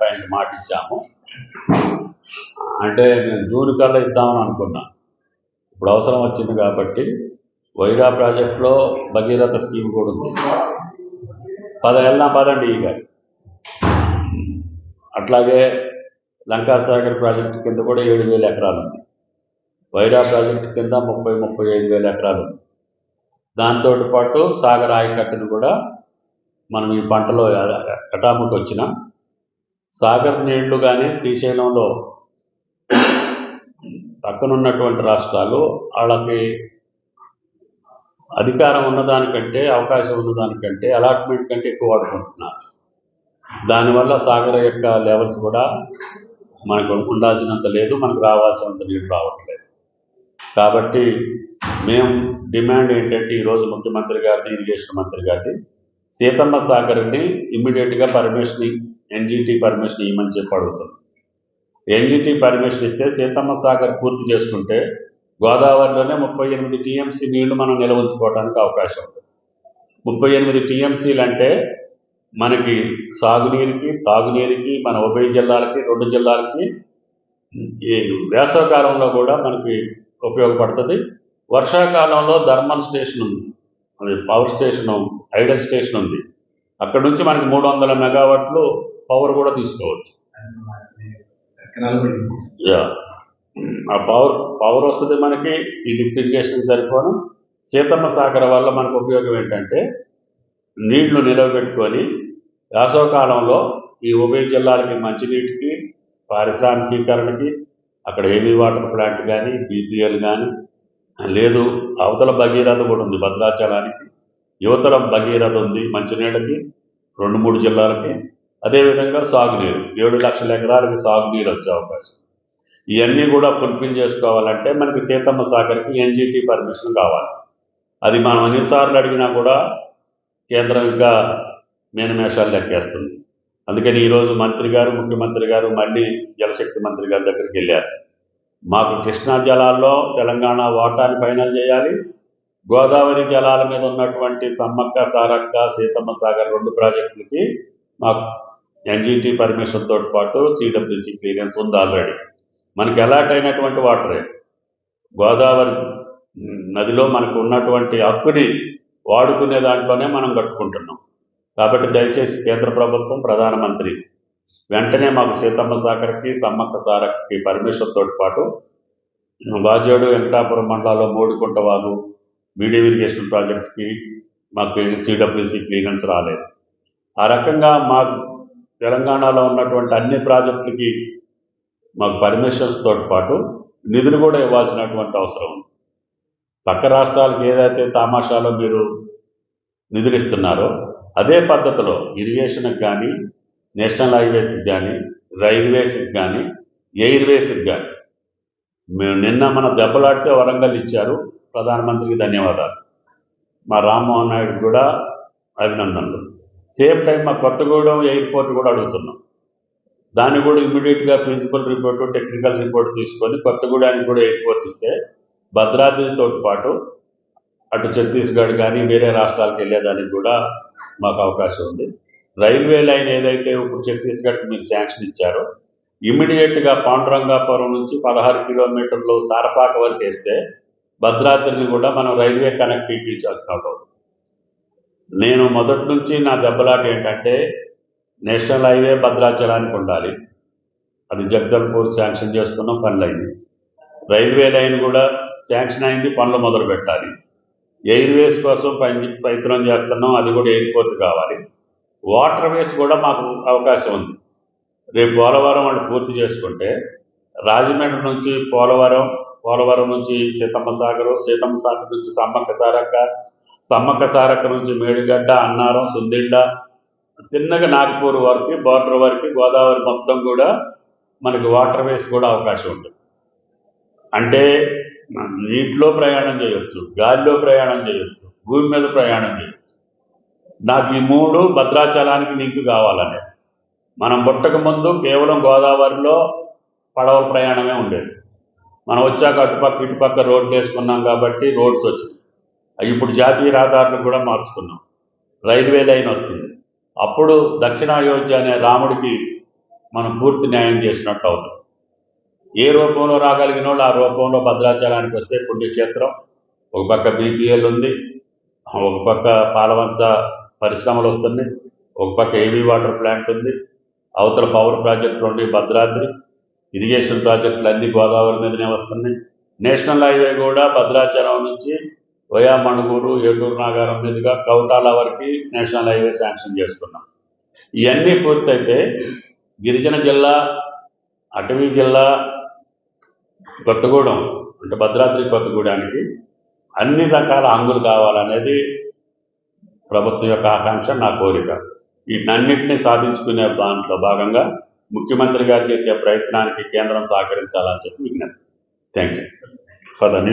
Point మాట ఇచ్చాము. అంటే మేము జూన్ కల్లా ఇద్దామని అనుకున్నా. ఇప్పుడు అవసరం వచ్చింది కాబట్టి వైరా ప్రాజెక్ట్లో భగీరథ స్కీమ్ కూడా ఉంది. పద వెళ్దాం పదండి ఈ గారు. అట్లాగే లంకాసాగర్ ప్రాజెక్టు కింద కూడా ఏడు వేల ఎకరాలు ఉంది వైరా ప్రాజెక్టు కింద ముప్పై ముప్పై ఐదు వేల ఎకరాలు ఉంది దాంతో పాటు సాగర్ ఆయకట్టును కూడా మనం ఈ పంటలో కటాముకి వచ్చినాం. సాగర్ నీళ్ళు కానీ శ్రీశైలంలో పక్కనున్నటువంటి రాష్ట్రాలు వాళ్ళకి అధికారం ఉన్నదానికంటే అవకాశం ఉన్నదానికంటే అలాట్మెంట్ కంటే ఎక్కువ వాడుకుంటున్నారు. దానివల్ల సాగర్ యొక్క లెవెల్స్ కూడా మనకు ఉండాల్సినంత లేదు మనకు రావాల్సినంత నీళ్ళు రావట్లేదు. కాబట్టి మేము డిమాండ్ ఏంటంటే ఈరోజు ముఖ్యమంత్రి గారిని ఇరిగేషన్ మంత్రి గారిని సీతమ్మ సాగర్ని ఇమ్మీడియట్గా పర్మిషన్ ఎన్జిటి పర్మిషన్ ఇవ్వమని చెప్పి అడుగుతుంది ఎన్జిటి పర్మిషన్ ఇస్తే సీతమ్మ సాగర్ పూర్తి చేసుకుంటే గోదావరిలోనే ముప్పై ఎనిమిది టీఎంసీ నీళ్ళు మనం నిల్వ ఉంచుకోవడానికి అవకాశం ఉంది. ముప్పై ఎనిమిది టీఎంసీలు అంటే మనకి సాగునీరుకి తాగునీరుకి మన ఉభయ జిల్లాలకి రెండు జిల్లాలకి ఈ వేసవకాలంలో కూడా మనకి ఉపయోగపడుతుంది. వర్షాకాలంలో థర్మల్ స్టేషన్ ఉంది. అది పవర్ స్టేషన్ ఐడల్ స్టేషన్ ఉంది. అక్కడ నుంచి మనకి మూడు వందల మెగావాట్లు పవర్ కూడా తీసుకోవచ్చు. యా ఆ పవర్ పవర్ వస్తుంది మనకి ఈ లిఫ్ట్ ఇరిగేషన్కి సరిపోను. సీతమ్మ సాగర్ వల్ల మనకు ఉపయోగం ఏంటంటే నీళ్ళు నిలవబెట్టుకొని వేసవకాలంలో ఈ ఉభయ జిల్లాలకి మంచినీటికి పారిశ్రామికీకరణకి అక్కడ హెవీ వాటర్ ప్లాంట్ కానీ బీపీఎల్ కానీ లేదు అవతల భగీరథ కూడా ఉంది భద్రాచలానికి. యువతల భగీరథ ఉంది మంచినీళ్ళకి రెండు మూడు జిల్లాలకి. అదేవిధంగా సాగునీరు. ఏడు లక్షల ఎకరాలకి సాగునీరు వచ్చే అవకాశం. ఇవన్నీ కూడా ఫుల్ఫిల్ చేసుకోవాలంటే మనకి సీతమ్మ సాగర్కి ఎన్జిటి పర్మిషన్ కావాలి. అది మనం ఎన్నిసార్లు అడిగినా కూడా కేంద్రం ఇంకా మేనమేషాలు లెక్కేస్తుంది. అందుకని ఈరోజు మంత్రి గారు ముఖ్యమంత్రి గారు మళ్ళీ జలశక్తి మంత్రి గారి దగ్గరికి వెళ్ళారు. మాకు కృష్ణా జలాల్లో తెలంగాణ వాటాని ఫైనల్ చేయాలి. గోదావరి జలాల మీద ఉన్నటువంటి సమ్మక్క సారక్క సీతమ్మ సాగర్ రెండు ప్రాజెక్టులకి మాకు ఎన్జిటి పర్మిషన్ తోటి పాటు సిడబ్ల్యూసి క్లియరెన్స్ ఉంది ఆల్రెడీ. మనకి అలాట్ అయినటువంటి వాటరే. గోదావరి నదిలో మనకు ఉన్నటువంటి హక్కుని వాడుకునే దాంట్లోనే మనం కట్టుకుంటున్నాం. కాబట్టి దయచేసి కేంద్ర ప్రభుత్వం ప్రధానమంత్రి వెంటనే మాకు సీతమ్మ సాగర్కి సమ్మక్క సారకి పర్మిషన్ తోటి పాటు బాజోడు వెంకటాపురం మండలాల్లో మూడుకుంట వాగు మీడియం ఇరిగేషన్ ప్రాజెక్ట్కి మాకు సిడబ్ల్యూసి క్లియరెన్స్ రాలేదు. ఆ రకంగా మా తెలంగాణలో ఉన్నటువంటి అన్ని ప్రాజెక్టులకి మాకు పర్మిషన్స్ తోటి పాటు నిధులు కూడా ఇవ్వాల్సినటువంటి అవసరం ఉంది. పక్క రాష్ట్రాలకు ఏదైతే తామాషాలో మీరు నిధులు ఇస్తున్నారో అదే పద్ధతిలో ఇరిగేషన్కి కానీ నేషనల్ హైవేస్కి కానీ రైల్వేస్కి కానీ ఎయిర్వేస్కి కానీ మేము నిన్న మన దెబ్బలాడితే వరంగల్ ఇచ్చారు. ప్రధానమంత్రికి ధన్యవాదాలు. మా రామ్మోహన్ నాయుడు కూడా అభినందనలు. సేమ్ టైం మా కొత్తగూడెం ఎయిర్పోర్ట్ కూడా అడుగుతున్నాం. దాన్ని కూడా ఇమీడియట్గా ఫిజికల్ రిపోర్టు టెక్నికల్ రిపోర్ట్ తీసుకొని కొత్తగూడెనికి కూడా ఎయిర్పోర్ట్ ఇస్తే భద్రాద్రితో పాటు అటు ఛత్తీస్గఢ్ కానీ వేరే రాష్ట్రాలకు వెళ్ళేదానికి కూడా మాకు అవకాశం ఉంది. రైల్వే లైన్ ఏదైతే ఇప్పుడు ఛత్తీస్గఢ్ మీరు శాంక్షన్ ఇచ్చారో ఇమీడియట్గా పాండురంగాపురం నుంచి పదహారు కిలోమీటర్లు సారపాక వరకు వేస్తే భద్రాద్రిని కూడా మనం రైల్వే కనెక్టివిటీ అవుతుంది. నేను మొదటి నుంచి నా దెబ్బలాట ఏంటంటే నేషనల్ హైవే భద్రాచలానికి ఉండాలి. అది జగదల్పూర్ శాంక్షన్ చేసుకున్న పనులు అయింది రైల్వే లైన్ కూడా శాంక్షన్ అయింది పనులు మొదలు పెట్టాలి. ఎయిర్వేస్ కోసం పని- ప్రయత్నం చేస్తున్నాం అది కూడా ఎయిర్పోర్ట్ కావాలి. వాటర్ వేస్ కూడా మాకు అవకాశం ఉంది. రేపు పోలవరం వాళ్ళు పూర్తి చేసుకుంటే రాజమండ్రి నుంచి పోలవరం పోలవరం నుంచి సీతమ్మ సాగర్ సీతమ్మ సాగర్ నుంచి సమ్మక్క సారక్క సమ్మక్క సారక్క నుంచి మేడిగడ్డ అన్నారం సుందిళ్ళ తిన్నగా నాగపూర్ వరకు బార్డర్ వరకు గోదావరి మొత్తం కూడా మనకి వాటర్ వేస్ కూడా అవకాశం ఉంటుంది. అంటే మనం నీటిలో ప్రయాణం చేయొచ్చు గాలిలో ప్రయాణం చేయొచ్చు భూమి మీద ప్రయాణం చేయొచ్చు. నాకు ఈ మూడు భద్రాచలానికి లింక్ కావాలనే మనం పుట్టక ముందు కేవలం గోదావరిలో పడవల ప్రయాణమే ఉండేది. మనం వచ్చాక అటుపక్క ఇటుపక్క రోడ్లు వేసుకున్నాం కాబట్టి రోడ్స్ వచ్చింది ఇప్పుడు జాతీయ రహదారులు కూడా మార్చుకున్నాం. రైల్వే లైన్ వస్తుంది. అప్పుడు దక్షిణాయోధ్య అనే రాముడికి మనం పూర్తి న్యాయం చేసినట్టు అవుతాం ఏ రూపంలో రాగలిగిన వాళ్ళు ఆ రూపంలో భద్రాచలానికి వస్తే పుణ్యక్షేత్రం. ఒక పక్క బీపీఎల్ ఉంది. ఒక పక్క పాలవంచ పరిశ్రమలు వస్తున్నాయి. ఒక పక్క ఏవీ వాటర్ ప్లాంట్ ఉంది. అవతల పవర్ ప్రాజెక్టులు ఉండి భద్రాద్రి. ఇరిగేషన్ ప్రాజెక్టులు అన్ని గోదావరి మీదనే వస్తున్నాయి. నేషనల్ హైవే కూడా భద్రాచలం నుంచి వయా మణుగూరు ఏటూరు నాగారం మీదుగా కౌటాల వరకు నేషనల్ హైవే శాంక్షన్ చేసుకున్నాం. ఇవన్నీ పూర్తయితే గిరిజన జిల్లా అటవీ జిల్లా కొత్తగూడెం అంటే భద్రాద్రి కొత్తగూడానికి అన్ని రకాల హంగులు కావాలనేది ప్రభుత్వం యొక్క ఆకాంక్ష నా కోరిక. వీటినన్నింటినీ సాధించుకునే దాంట్లో భాగంగా ముఖ్యమంత్రి గారు చేసే ప్రయత్నానికి కేంద్రం సహకరించాలని చెప్పి విజ్ఞప్తి. Thank you for the